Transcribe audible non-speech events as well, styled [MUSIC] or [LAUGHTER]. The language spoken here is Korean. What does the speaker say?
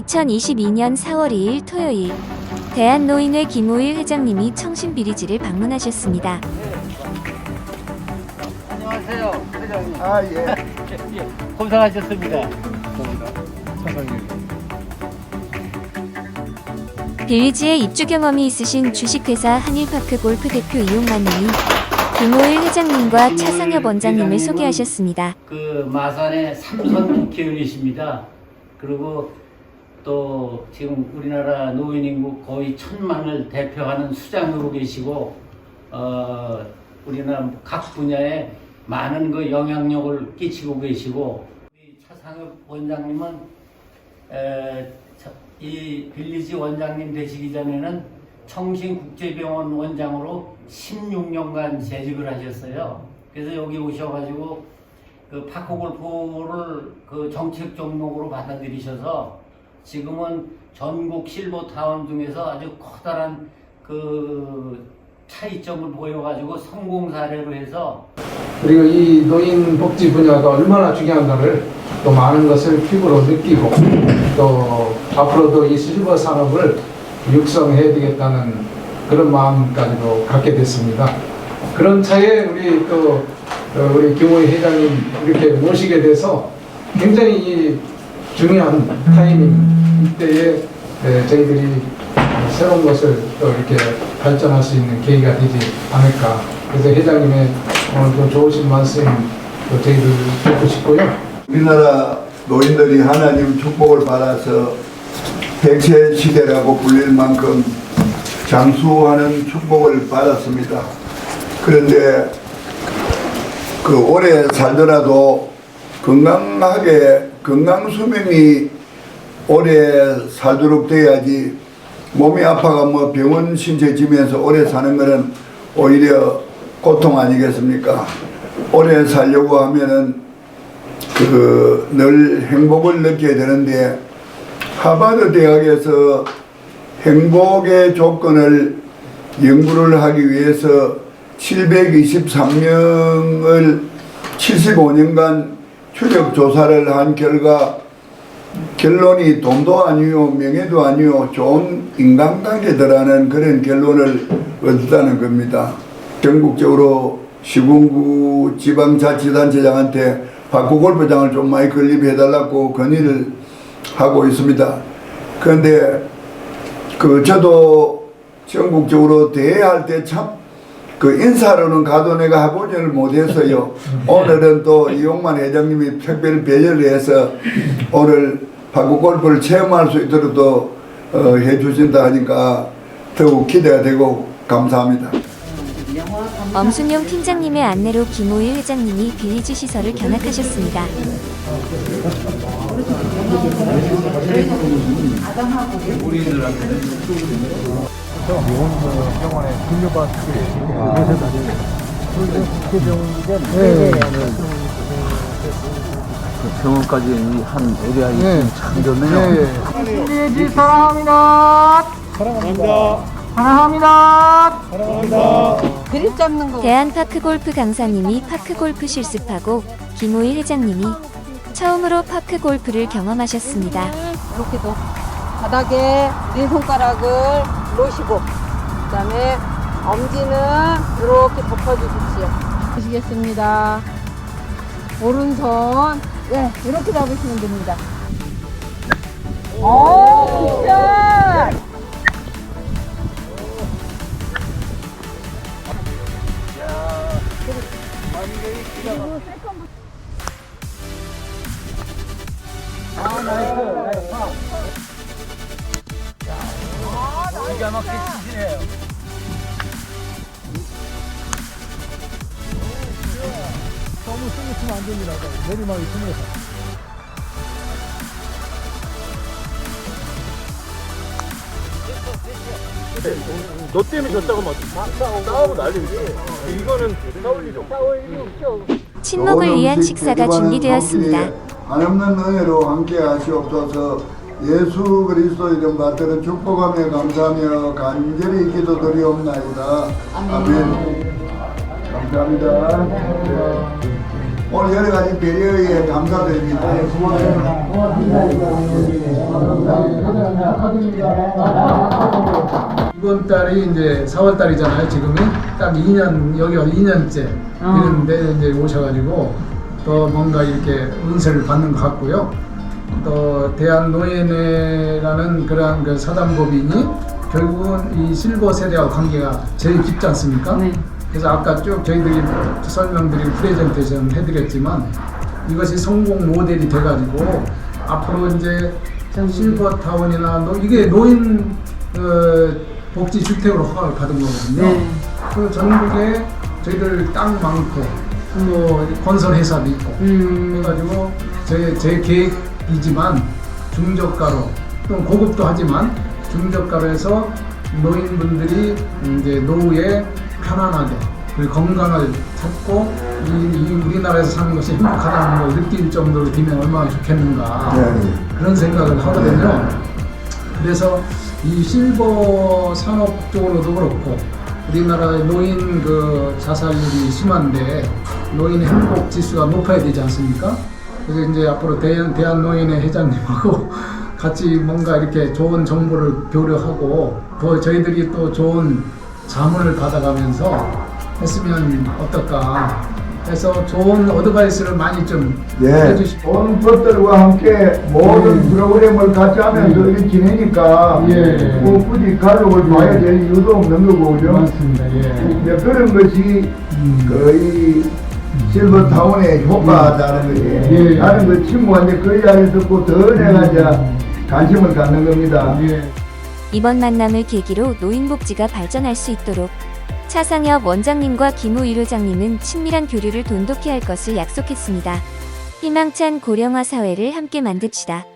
2022년 4월 2일 토요일 대한노인회 김호일 회장님이 청신비리지를 방문하셨습니다. 안녕하세요, 회장님. 아, 예. [LAUGHS] 예, 고생하셨습니다. 빌리지에 입주 경험이 있으신 주식회사 한일파크 골프 대표 이용만님이 김호일 회장님과 차상엽 원장님을 소개하셨습니다. 그 마산의 삼선 기업이십니다. 그리고 또 지금 우리나라 노인 인구 거의 천만을 대표하는 수장으로 계시고 어, 우리나라 각 분야에 많은 그 영향력을 끼치고 계시고 우리 차상엽 원장님은 에, 저- 이 빌리지 원장님 되시기 전에는 청신국제병원 원장으로 16년간 재직을 하셨어요. 그래서 여기 오셔가지고 그 파크골프를 그 정책 종목으로 받아들이셔서 지금은 전국 실버타운 중에서 아주 커다란 그 차이점을 보여가지고 성공 사례로 해서 그리고 이 노인 복지 분야가 얼마나 중요한가를 또 많은 것을 피부로 느끼고 또 앞으로도 이 실버 산업을 육성해야 되겠다는 그런 마음까지도 갖게 됐습니다. 그런 차에 우리 또 어, 우리 김호희 회장님 이렇게 모시게 돼서 굉장히 이 중요한 타이밍 이때에 에, 저희들이 새로운 것을 또 이렇게 발전할 수 있는 계기가 되지 않을까. 그래서 회장님의 오늘 또 좋으신 말씀 또 저희들 듣고 싶고요. 우리나라 노인들이 하나님 축복을 받아서 백세 시대라고 불릴 만큼 장수하는 축복을 받았습니다. 그런데 그 오래 살더라도 건강하게 건강 수명이 오래 살도록 돼야지 몸이 아파가 뭐 병원 신세 지면서 오래 사는 것은 오히려 고통 아니겠습니까? 오래 살려고 하면은 그 늘 행복을 느껴야 되는데 하버드 대학에서 행복의 조건을 연구를 하기 위해서 723명을 75년간 추적 조사를 한 결과 결론이 돈도 아니요 명예도 아니요 좋은 인간관계더라는 그런 결론을 얻었다는 겁니다. 전국적으로 시군구 지방자치단체장한테 바꾸 골프장을 좀 많이 건립해달라고 건의를 하고 있습니다. 그런데 그 저도 전국적으로 대회할 때참 그 인사로는 가도 내가 해보지를 못했어요. 오늘은 또 이용만 회장님이 특별 배려를 해서 오늘 바꾸 골프를 체험할 수 있도록 또 어, 해주신다 하니까 더욱 기대가 되고 감사합니다. 엄순용 팀장님의 안내로 김호일 회장님이 빌리지 시설을 견학하셨습니다. 병원에 근무받고 병원까지 한 에리아이 네. 참 좋네요. 빌리지 사랑합니다. 사랑합니다. 사랑합니다. 그립 잡는 거 대한파크 골프 강사님이 파크 골프 실습하고 김호일 회장님이 처음으로 파크 골프를 경험하셨습니다. 이렇게 도 바닥에 네 손가락을 놓으시고 그다음에 엄지는 이렇게 덮어주십시오. 보시겠습니다. 오른손 네 이렇게 잡으시면 됩니다. 오, 굿샷! 기가 막 히게 치시네요. 너무 세게 치면 안 됩니다. 내리막이 심해서. 너 때문에 졌다고 막 싸우고 난리지. 이거는 싸울 일이 없어. 친목을 위한 식사가 준비되었습니다. 한없는 은혜로 함께 하시옵소서 예수 그리스도 이름 받들어 축복하며 감사하며 간절히 기도 드리옵나이다. 아멘. 감사합니다. 오늘 여러 가지 배려에 감사드립니다. 이번 달이 이제 4월 달이잖아요. 지금이 딱 2년 여기가 2년째 이런데 이제 오셔가지고 또 뭔가 이렇게 은세를 받는 것 같고요. 또 대한 노예회라는 그러한 그 사단법인이 결국은 이 실버 세대와 관계가 제일 깊지 않습니까? 그래서 아까 쭉 저희들이 설명드린 프레젠테이션 해드렸지만 이것이 성공 모델이 돼가지고 앞으로 이제 실버타운이나 노, 이게 노인 어, 복지 주택으로 허가를 받은 거거든요. 그 전국에 저희들 땅 많고 또 건설 회사도 있고 그래가지고 제, 제 계획 이지만 중저가로 또 고급도 하지만 중저가로 해서 노인분들이 이제 노후에 편안하게 그리고 건강을 찾고 이, 이 우리나라에서 사는 것이 행복하다는 걸 느낄 정도로 되면 얼마나 좋겠는가 네. 그런 생각을 하거든요. 그래서 이 실버 산업 쪽으로도 그렇고 우리나라의 노인 그 자살률이 심한데 노인 행복 지수가 높아야 되지 않습니까? 그래서 이제 앞으로 대한 대한 노인회 회장님하고 [LAUGHS] 같이 뭔가 이렇게 좋은 정보를 교류하고 더 저희들이 또 좋은 자문을 받아가면서 했으면 어떨까 해서 좋은 어드바이스를 많이 좀 예. 해주시고 좋은 것들과 함께 모든 프로그램을 같이 하면서 이렇게 지내니까 예. 뭐 굳이 가족을 봐야 될 이유도 없는 거고 그죠? 맞습니다. 예. 그런 것이 거의 실버타운의 효과다는 거지. 예. 나는 그 친구가 이제 그 이야기 듣고 더 내가 이제 관심을 갖는 겁니다. 예. 이번 만남을 계기로 노인복지가 발전할 수 있도록 차상엽 원장님과 김우 일 회장님은 친밀한 교류를 돈독히 할 것을 약속했습니다. 희망찬 고령화 사회를 함께 만듭시다.